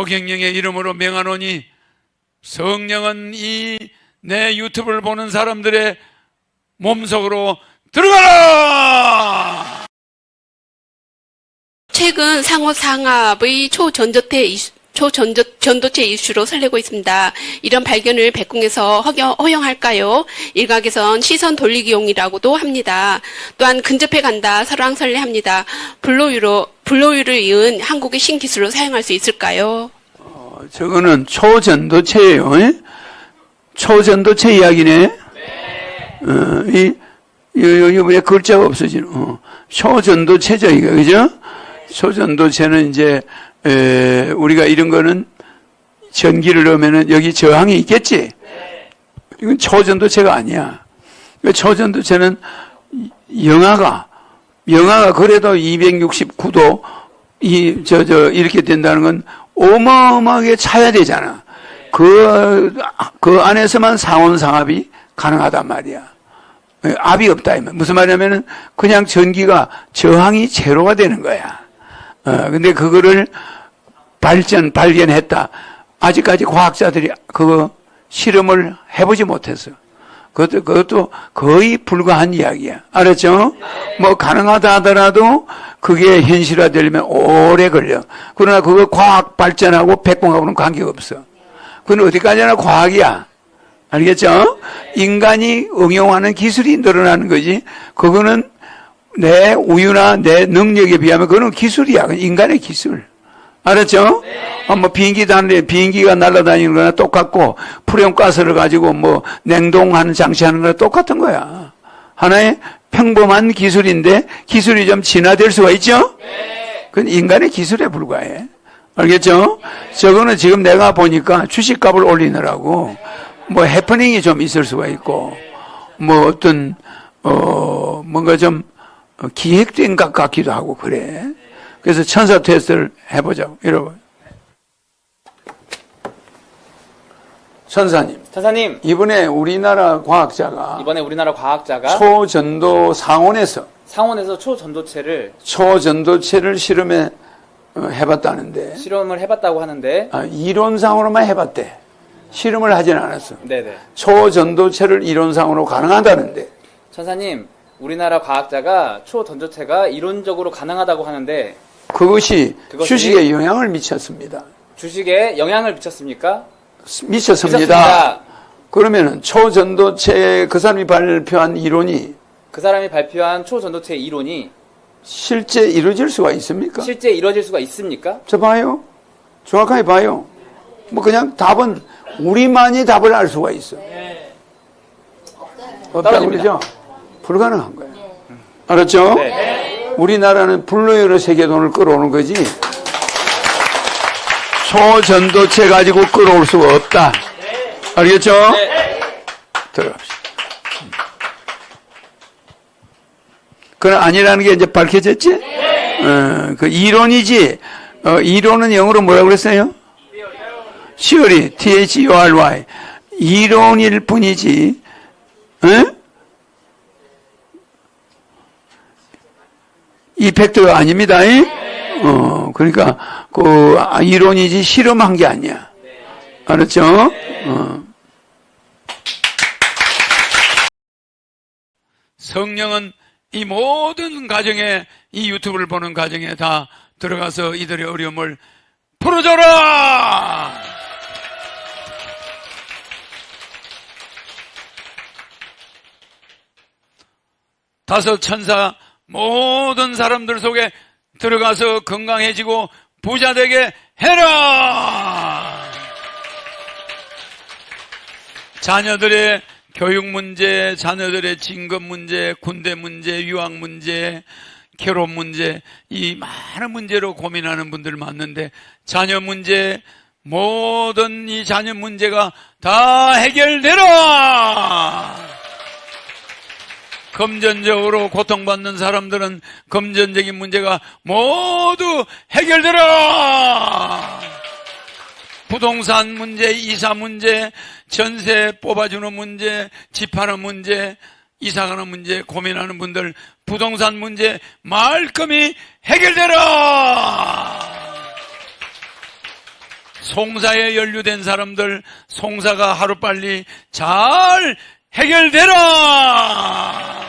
허경영의 이름으로 명하노니 성령은 이 내 유튜브를 보는 사람들의 몸속으로 들어가라! 최근 상호 상압의 초전도체 이슈, 초전도, 전도체 이슈로 설레고 있습니다. 이런 발견을 백궁에서 허경, 허용 할까요? 일각에선 시선 돌리기용이라고도 합니다. 또한 근접해 간다, 설왕설래합니다. 불로유로, 불로유를 이은 한국의 신기술로 사용할 수 있을까요? 어, 저거는 초전도체예요. 예? 초전도체 이야기네. 어, 이, 요, 요, 왜 글자가 없어지는, 어, 초전도체죠, 이거, 그죠? 초전도체는 이제, 에, 우리가 이런 거는 전기를 넣으면은 여기 저항이 있겠지? 이건 초전도체가 아니야. 그 초전도체는 영하가, 영하가 그래도 269도, 이, 저, 저, 이렇게 된다는 건 어마어마하게 차야 되잖아. 그, 그 안에서만 상온 상압이 가능하단 말이야. 압이 없다. 이 말. 무슨 말이냐면은 그냥 전기가 저항이 제로가 되는 거야. 어, 근데 그거를 발전, 발견했다. 아직까지 과학자들이 그거 실험을 해보지 못했어. 그것도, 그것도 거의 불가한 이야기야. 알았죠? 뭐 가능하다 하더라도 그게 현실화되려면 오래 걸려. 그러나 그거 과학 발전하고 백공하고는 관계가 없어. 그건 어디까지나 과학이야. 알겠죠? 인간이 응용하는 기술이 늘어나는 거지. 그거는 내 우유나 내 능력에 비하면 그거는 기술이야. 인간의 기술. 알았죠? 어, 뭐 비행기 다는데 비행기가 날아다니는 거나 똑같고 프레온 가스를 가지고 뭐 냉동하는 장치하는 거나 똑같은 거야. 하나의 평범한 기술인데 기술이 좀 진화될 수가 있죠? 그건 인간의 기술에 불과해. 알겠죠? 저거는 지금 내가 보니까 주식값을 올리느라고 뭐 해프닝이 좀 있을 수가 있고 뭐 어떤 어 뭔가 좀 기획된 것 같기도 하고 그래. 그래서 천사 테스트를 해보자고 여러분. 천사님 천사님, 이번에 우리나라 과학자가 이번에 우리나라 과학자가 초전도 상온에서 상온에서 초전도체를 초전도체를 실험해 어, 해봤다는데 실험을 해봤다고 하는데, 아, 이론상으로만 해봤대. 실험을 하진 않았어. 네네. 초전도체를 이론상으로 가능하다는데 천사님, 우리나라 과학자가 초전도체가 이론적으로 가능하다고 하는데, 그것이 주식에 영향을 미쳤습니다. 주식에 영향을 미쳤습니까? 미쳤습니다. 미쳤습니다. 그러면은 초전도체 그 사람이 발표한 이론이 그 사람이 발표한 초전도체 이론이 실제 이루어질 수가 있습니까? 실제 이루어질 수가 있습니까? 저 봐요. 정확하게 봐요. 뭐 그냥 답은 우리만이 답을 알 수가 있어. 없다고 떨어집니다. 그러죠? 불가능한 거야. 알았죠? 네. 우리나라는 불로여러 세계 돈을 끌어오는 거지. 초전도체 가지고 끌어올 수가 없다. 알겠죠? 들어갑시다. 그건 아니라는 게 이제 밝혀졌지? 어, 그 이론이지. 어, 이론은 영어로 뭐라고 그랬어요? 시어리, T-H-U-R-Y. 이론일 뿐이지. 응? 이펙트가 아닙니다. 잉? 어, 그러니까, 그, 아, 이론이지 실험한 게 아니야. 알았죠? 어. 성령은 이 모든 가정에, 이 유튜브를 보는 가정에 다 들어가서 이들의 어려움을 풀어줘라! 다섯 천사 모든 사람들 속에 들어가서 건강해지고 부자 되게 해라! 자녀들의 교육 문제, 자녀들의 진급 문제, 군대 문제, 유학 문제, 결혼 문제, 이 많은 문제로 고민하는 분들 많는데, 자녀 문제, 모든 이 자녀 문제가 다 해결되라! 금전적으로 고통받는 사람들은 금전적인 문제가 모두 해결되라! 부동산 문제, 이사 문제, 전세 뽑아주는 문제, 집하는 문제, 이사가는 문제 고민하는 분들 부동산 문제 말끔히 해결되라! 송사에 연루된 사람들 송사가 하루빨리 잘 해결되라